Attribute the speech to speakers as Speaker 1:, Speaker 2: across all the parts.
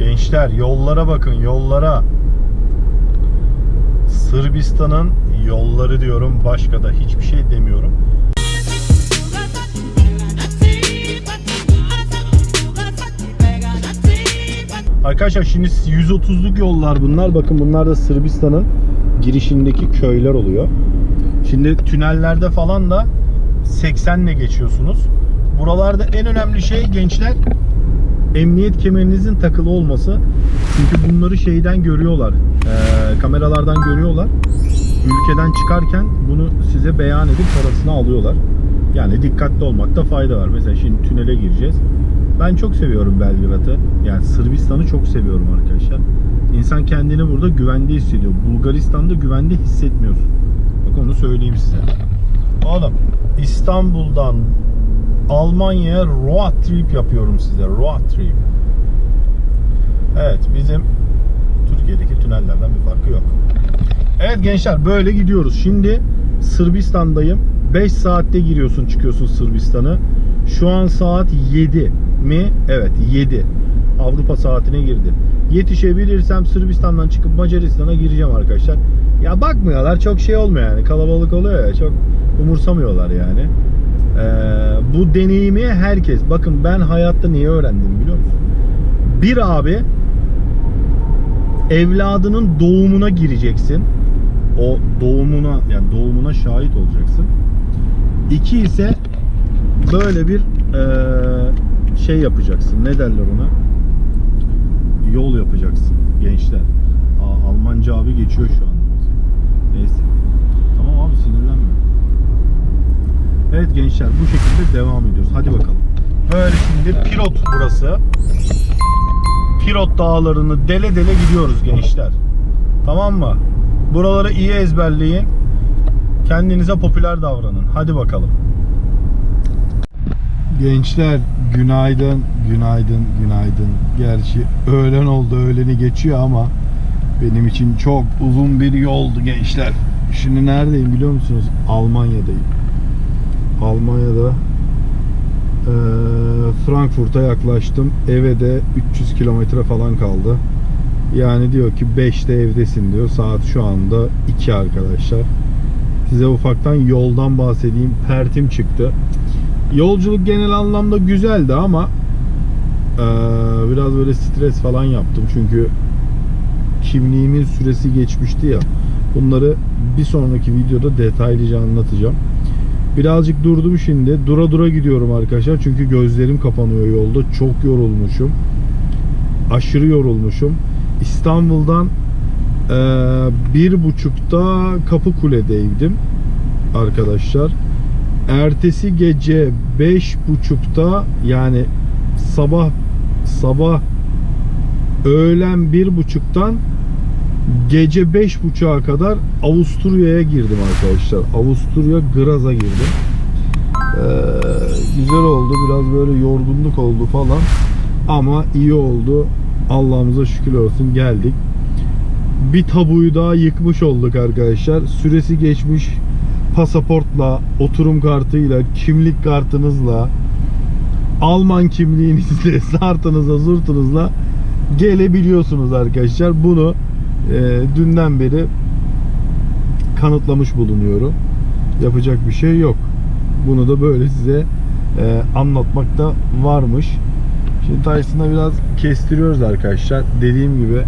Speaker 1: Gençler yollara bakın yollara. Sırbistan'ın yolları diyorum. Başka da hiçbir şey demiyorum. Arkadaşlar şimdi 130'luk yollar bunlar. Bakın bunlar da Sırbistan'ın girişindeki köyler oluyor. Şimdi tünellerde falan da 80 ile geçiyorsunuz. Buralarda en önemli şey gençler emniyet kemerinizin takılı olması. Çünkü bunları şeyden görüyorlar. eee, kameralardan görüyorlar. Ülkeden çıkarken bunu size beyan edip parasını alıyorlar. Yani dikkatli olmakta fayda var. Mesela şimdi tünele gireceğiz. Ben çok seviyorum Belgrad'ı. Yani Sırbistan'ı çok seviyorum arkadaşlar. İnsan kendini burada güvende hissediyor. Bulgaristan'da güvende hissetmiyorsun. Bak onu söyleyeyim size. Oğlum İstanbul'dan Almanya'ya road trip yapıyorum size. Road trip. Evet bizim Türkiye'deki tünellerden bir farkı yok. Evet gençler böyle gidiyoruz. Şimdi Sırbistan'dayım. 5 saatte giriyorsun çıkıyorsun Sırbistan'ı. Şu an saat 7 mi? Evet 7. Avrupa saatine girdim. Yetişebilirsem Sırbistan'dan çıkıp Macaristan'a gireceğim arkadaşlar. Ya bakmıyorlar çok şey olmuyor yani kalabalık oluyor ya çok umursamıyorlar yani. Bu deneyimi herkes bakın ben hayatta neyi öğrendim biliyor musun? Bir abi evladının doğumuna gireceksin. O doğumuna yani doğumuna şahit olacaksın. İki ise böyle bir eee, şey yapacaksın. Ne derler ona? Yol yapacaksın gençler. Aa, Almanca abi geçiyor şu bize. Neyse. Tamam abi sinirlenme. Evet gençler bu şekilde devam ediyoruz. Hadi bakalım. Böyle şimdi Pirot burası. Pirot dağlarını dele dele gidiyoruz gençler. Tamam mı? Buraları iyi ezberleyin. Kendinize popüler davranın. Hadi bakalım. Gençler günaydın, günaydın, günaydın. Gerçi öğlen oldu, öğleni geçiyor ama benim için çok uzun bir yoldu gençler. Şimdi neredeyim biliyor musunuz? Almanya'dayım. Almanya'da eee, Frankfurt'a yaklaştım. Eve de 300 kilometre falan kaldı. Yani diyor ki 5'te evdesin diyor. Saat şu anda 2 arkadaşlar. Size ufaktan yoldan bahsedeyim. Pertim çıktı. Yolculuk genel anlamda güzeldi ama eee, biraz böyle stres falan yaptım. Çünkü kimliğimin süresi geçmişti ya. Bunları bir sonraki videoda detaylıca anlatacağım. Birazcık durdum şimdi. Dura dura gidiyorum arkadaşlar. Çünkü gözlerim kapanıyor yolda. Çok yorulmuşum. Aşırı yorulmuşum. İstanbul'dan eee, bir buçukta Kapıkule'deydim arkadaşlar. Ertesi gece beş buçukta yani sabah sabah öğlen bir buçuktan gece beş buçuğa kadar Avusturya'ya girdim arkadaşlar. Avusturya Graz'a girdim. Ee, güzel oldu. Biraz böyle yorgunluk oldu falan. Ama iyi oldu. Allah'ımıza şükür olsun geldik. Bir tabuyu daha yıkmış olduk arkadaşlar. Süresi geçmiş pasaportla, oturum kartıyla, kimlik kartınızla, Alman kimliğinizle, sartınızla, zurtunuzla gelebiliyorsunuz arkadaşlar. Bunu e, dünden beri kanıtlamış bulunuyorum. Yapacak bir şey yok. Bunu da böyle size e, anlatmakta varmış. Şimdi Tyson'a biraz kestiriyoruz arkadaşlar. Dediğim gibi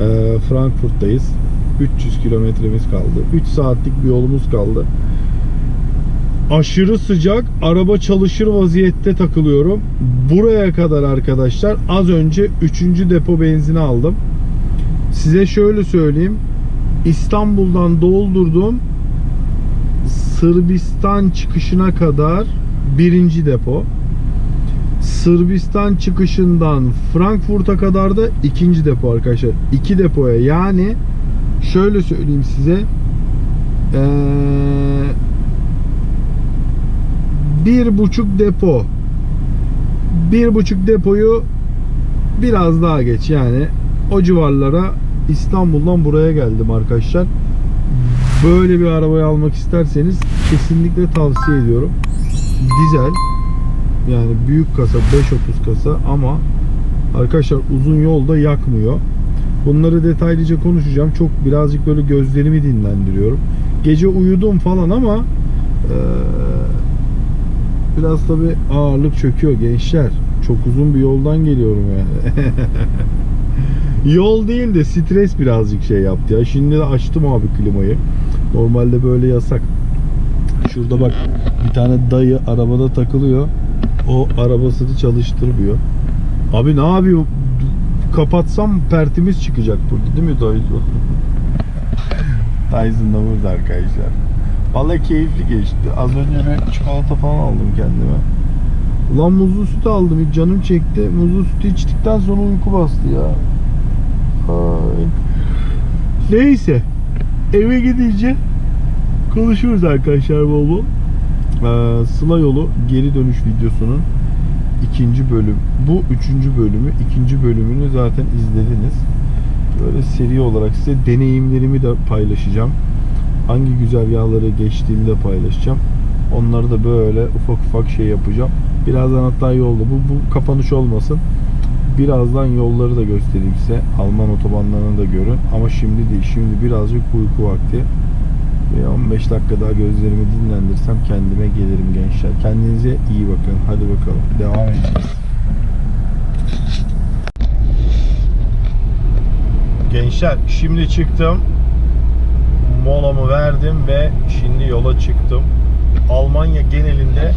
Speaker 1: e, Frankfurt'tayız. 300 kilometremiz kaldı. 3 saatlik bir yolumuz kaldı. Aşırı sıcak. Araba çalışır vaziyette takılıyorum. Buraya kadar arkadaşlar az önce 3. depo benzini aldım. Size şöyle söyleyeyim. İstanbul'dan doldurdum. Sırbistan çıkışına kadar birinci depo. Sırbistan çıkışından Frankfurt'a kadar da ikinci depo arkadaşlar. İki depoya yani şöyle söyleyeyim size ee, bir buçuk depo bir buçuk depoyu biraz daha geç yani o civarlara İstanbul'dan buraya geldim arkadaşlar. Böyle bir arabayı almak isterseniz kesinlikle tavsiye ediyorum. Dizel yani büyük kasa 530 kasa ama Arkadaşlar uzun yolda yakmıyor. Bunları detaylıca konuşacağım. Çok birazcık böyle gözlerimi dinlendiriyorum. Gece uyudum falan ama eee, biraz tabi ağırlık çöküyor gençler. Çok uzun bir yoldan geliyorum yani. Yol değil de stres birazcık şey yaptı ya. Şimdi de açtım abi klimayı. Normalde böyle yasak. Şurada bak bir tane dayı arabada takılıyor. O arabasını çalıştırmıyor. Abi ne yapıyor? Kapatsam pertimiz çıkacak burada değil mi dayı? Dyson da burada arkadaşlar. Vallahi keyifli geçti. Az önce bir çikolata falan aldım kendime. Ulan muzlu süt aldım. Hiç canım çekti. Muzlu sütü içtikten sonra uyku bastı ya. Ay. Neyse. Eve gidince konuşuruz arkadaşlar bol bol. Ee, Sıla yolu geri dönüş videosunun ikinci bölüm. Bu üçüncü bölümü. ikinci bölümünü zaten izlediniz. Böyle seri olarak size deneyimlerimi de paylaşacağım. Hangi güzergahları geçtiğimi de paylaşacağım. Onları da böyle ufak ufak şey yapacağım. Birazdan hatta yolda. Bu, bu kapanış olmasın. Birazdan yolları da göstereyim size. Alman otobanlarını da görün. Ama şimdi değil. Şimdi birazcık uyku vakti. Ve 15 dakika daha gözlerimi dinlendirsem kendime gelirim gençler. Kendinize iyi bakın. Hadi bakalım. Devam edeceğiz. Gençler şimdi çıktım. Molamı verdim ve şimdi yola çıktım. Almanya genelinde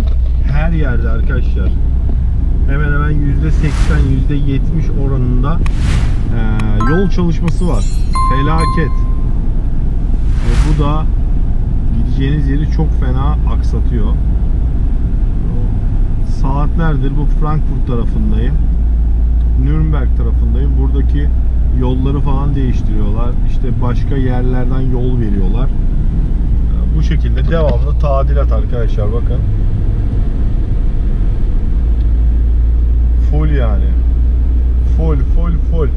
Speaker 1: her yerde arkadaşlar hemen hemen %80 %70 oranında eee, yol çalışması var. Felaket. Ve bu da gideceğiniz yeri çok fena aksatıyor. Saatlerdir bu Frankfurt tarafındayım. Nürnberg tarafındayım. Buradaki yolları falan değiştiriyorlar. İşte başka yerlerden yol veriyorlar. Bu şekilde devamlı tadilat arkadaşlar bakın. Full yani. Full full full.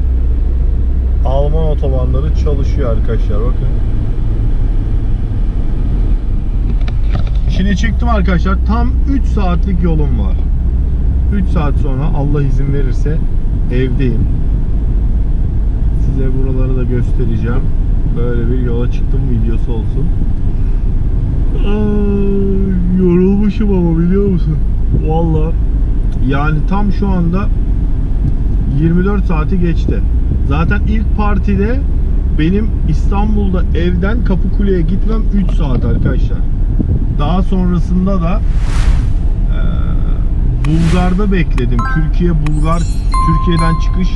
Speaker 1: Alman otobanları çalışıyor arkadaşlar bakın. Şimdi çıktım arkadaşlar. Tam 3 saatlik yolum var. 3 saat sonra Allah izin verirse evdeyim. Size buraları da göstereceğim. Böyle bir yola çıktım videosu olsun. Ay, yorulmuşum ama biliyor musun? Vallahi yani tam şu anda 24 saati geçti. Zaten ilk partide benim İstanbul'da evden Kapıkule'ye gitmem 3 saat arkadaşlar. Daha sonrasında da Bulgar'da bekledim. Türkiye Bulgar Türkiye'den çıkış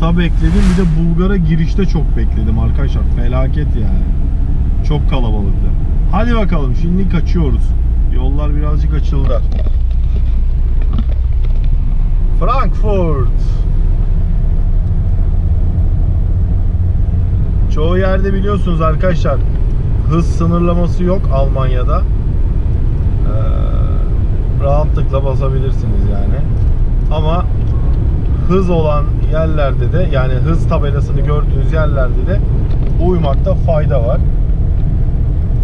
Speaker 1: ta bekledim. Bir de Bulgar'a girişte çok bekledim arkadaşlar. Felaket yani. Çok kalabalıktı. Hadi bakalım şimdi kaçıyoruz. Yollar birazcık açıldı. Frankfurt. Çoğu yerde biliyorsunuz arkadaşlar hız sınırlaması yok Almanya'da. Ee, rahatlıkla basabilirsiniz yani. Ama hız olan yerlerde de yani hız tabelasını gördüğünüz yerlerde de uymakta fayda var.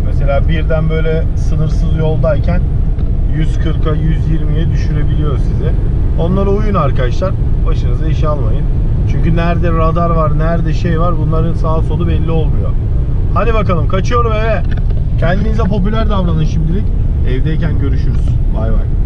Speaker 1: Mesela birden böyle sınırsız yoldayken 140'a 120'ye düşürebiliyor sizi. Onlara uyun arkadaşlar. Başınıza iş almayın. Çünkü nerede radar var, nerede şey var bunların sağ solu belli olmuyor. Hadi bakalım kaçıyorum eve. Kendinize popüler davranın şimdilik. Evdeyken görüşürüz. Bay bay.